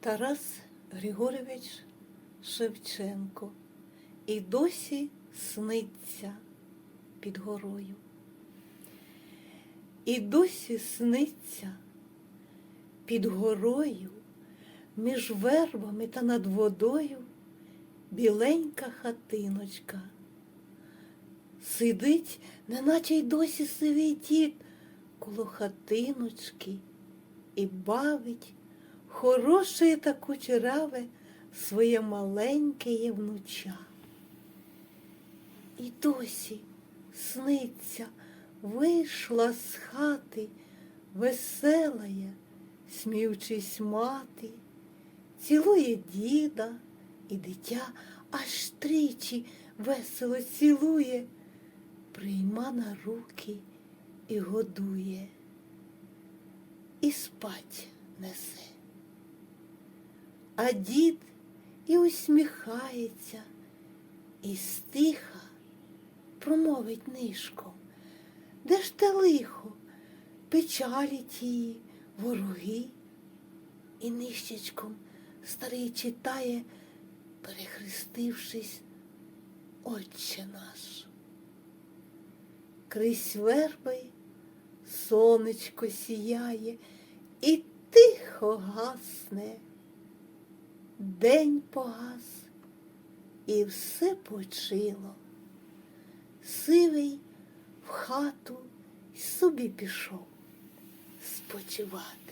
Тарас Григорович Шевченко і досі сниться під горою. І досі сниться під горою, між вербами та над водою біленька хатиночка. Сидить, неначе й досі сивий дід коло хатиночки і бавить хороше та кучераве своє маленьке внуча. І досі сниться, вийшла з хати веселая, сміючись мати, цілує діда і дитя аж тричі весело цілує, прийма на руки і годує, і спать несе. А дід і усміхається, і стиха промовить нишком. Де ж те лихо, печалі тії, вороги, і нищечком старий читає, перехрестившись, Отче наш. Крізь верби сонечко сіяє і тихо гасне. День погас, і все почило. Сивий в хату й собі пішов спочивати.